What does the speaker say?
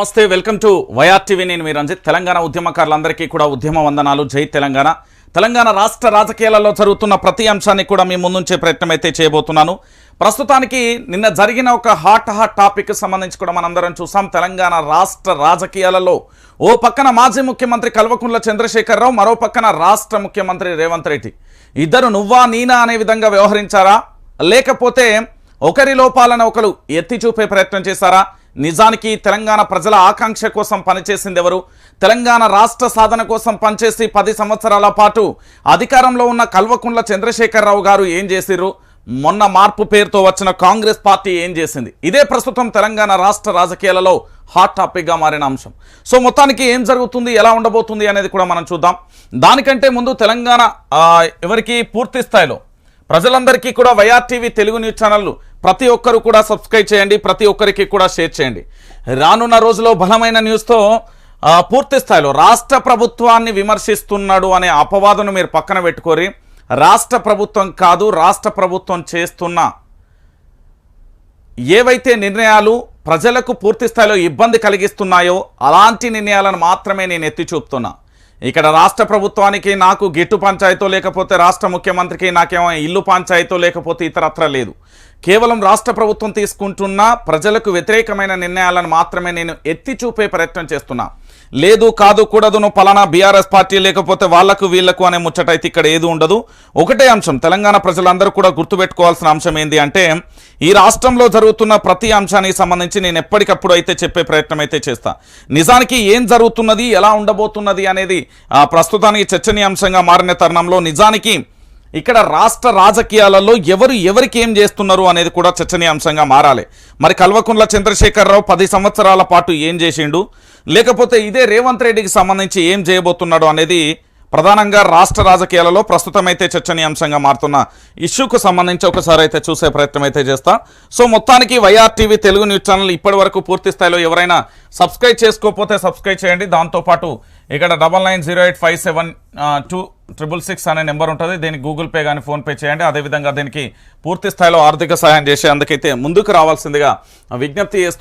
నమస్తే welcome to YR TV. నేను మీ రంజిత్. తెలంగాణ ఉద్యమకారులందరికీ కూడా ఉద్యమ వందనాలు. జై తెలంగాణ. తెలంగాణ రాష్ట్ర రాజకీయాలలో జరుగుతున్న ప్రతి అంశాన్ని కూడా మీ ముందుంచే ప్రయత్నం అయితే చేయబోతున్నాను. ప్రస్తుతానికి నిన్న జరిగిన ఒక హాట్ హాట్ టాపిక్ సంబంధించి కూడా మనందరం చూసాం. తెలంగాణ రాష్ట్ర రాజకీయాలలో ఓ పక్కన మాజీ ముఖ్యమంత్రి కల్వకుంట్ల చంద్రశేఖరరావు మరో పక్కన రాష్ట్ర ముఖ్యమంత్రి రేవంత్ రెడ్డి. ఇద్దరు నువ్వా నీనా అనే విధంగా వ్యవహరించారా? లేకపోతే ఒకరి లోపాలను ఒకరు ఎత్తి చూపే ప్రయత్నం చేశారా? నిజానికి తెలంగాణ ప్రజల ఆకాంక్ష కోసం పనిచేసింది ఎవరు? తెలంగాణ రాష్ట్ర సాధన కోసం పనిచేసి పది సంవత్సరాల పాటు అధికారంలో ఉన్న కల్వకుంట్ల చంద్రశేఖరరావు గారు ఏం చేసిర్రు? మొన్న మార్పు పేరుతో వచ్చిన కాంగ్రెస్ పార్టీ ఏం చేసింది? ఇదే ప్రస్తుతం తెలంగాణ రాష్ట్ర రాజకీయాలలో హాట్ టాపిక్గా మారిన అంశం. సో మొత్తానికి ఏం జరుగుతుంది? ఎలా ఉండబోతుంది అనేది కూడా మనం చూద్దాం. దానికంటే ముందు తెలంగాణ ఎవరికి పూర్తి స్థాయిలో? ప్రజలందరికీ కూడా వైఆర్టీవీ తెలుగు న్యూస్ ఛానళ్ళు ప్రతి ఒక్కరు కూడా సబ్స్క్రైబ్ చేయండి ప్రతి ఒక్కరికి కూడా షేర్ చేయండి. రానున్న రోజులో బలమైన న్యూస్తో పూర్తి స్థాయిలో రాష్ట్ర ప్రభుత్వాన్ని విమర్శిస్తున్నాడు అనే అపవాదును మీరు పక్కన పెట్టుకోరి రాష్ట్ర ప్రభుత్వం కాదు రాష్ట్ర ప్రభుత్వం చేస్తున్న ఏవైతే నిర్ణయాలు ప్రజలకు పూర్తి స్థాయిలో ఇబ్బంది కలిగిస్తున్నాయో అలాంటి నిర్ణయాలను మాత్రమే నేను ఎత్తి చూపుతున్నా. ఇక్కడ రాష్ట్ర ప్రభుత్వానికి నాకు గిట్టు పంచాయతో లేకపోతే రాష్ట్ర ముఖ్యమంత్రికి నాకేమో ఇల్లు పంచాయతో లేకపోతే ఇతరత్ర లేదు. కేవలం రాష్ట్ర ప్రభుత్వం తీసుకుంటున్న ప్రజలకు వ్యతిరేకమైన నిర్ణయాలను మాత్రమే నేను ఎత్తి చూపే ప్రయత్నం చేస్తున్నా. లేదు కాదు కూడదును పలానా బీఆర్ఎస్ పార్టీ లేకపోతే వాళ్ళకు వీళ్ళకు అనే ముచ్చట అయితే ఇక్కడ ఏది ఉండదు. ఒకటే అంశం తెలంగాణ ప్రజలందరూ కూడా గుర్తుపెట్టుకోవాల్సిన అంశం ఏంది అంటే ఈ రాష్ట్రంలో జరుగుతున్న ప్రతి అంశానికి సంబంధించి నేను ఎప్పటికప్పుడు అయితే చెప్పే ప్రయత్నం అయితే చేస్తా. నిజానికి ఏం జరుగుతున్నది ఎలా ఉండబోతున్నది అనేది ప్రస్తుతానికి చర్చనీయాంశంగా మారిన తరుణంలో నిజానికి ఇక్కడ రాష్ట్ర రాజకీయాలలో ఎవరు ఎవరికి ఏం చేస్తున్నారు అనేది కూడా చర్చనీయాంశంగా మారాలి. మరి కల్వకుంట్ల చంద్రశేఖరరావు పది సంవత్సరాల పాటు ఏం చేసిండు? లేకపోతే ఇదే రేవంత్ రెడ్డికి సంబంధించి ఏం చేయబోతున్నాడు అనేది ప్రధానంగా రాష్ట్ర రాజకీయాలలో ప్రస్తుతమైతే చర్చనీయాంశంగా మారుతున్న ఇష్యూకు సంబంధించి ఒకసారి అయితే చూసే ప్రయత్నం అయితే చేస్తా. సో మొత్తానికి YR TV Telugu news channel ఇప్పటి వరకు పూర్తి స్థాయిలో ఎవరైనా సబ్స్క్రైబ్ చేసుకోకపోతే సబ్స్క్రైబ్ చేయండి. దాంతోపాటు ఇక్కడ double nine zero eight five seven two triple six అనే నెంబర్ ఉంటుంది. దీనికి గూగుల్ పే కానీ ఫోన్పే చేయండి. అదేవిధంగా దీనికి పూర్తి స్థాయిలో ఆర్థిక సహాయం చేసే అందుకైతే ముందుకు రావాల్సిందిగా విజ్ఞప్తి చేస్తూ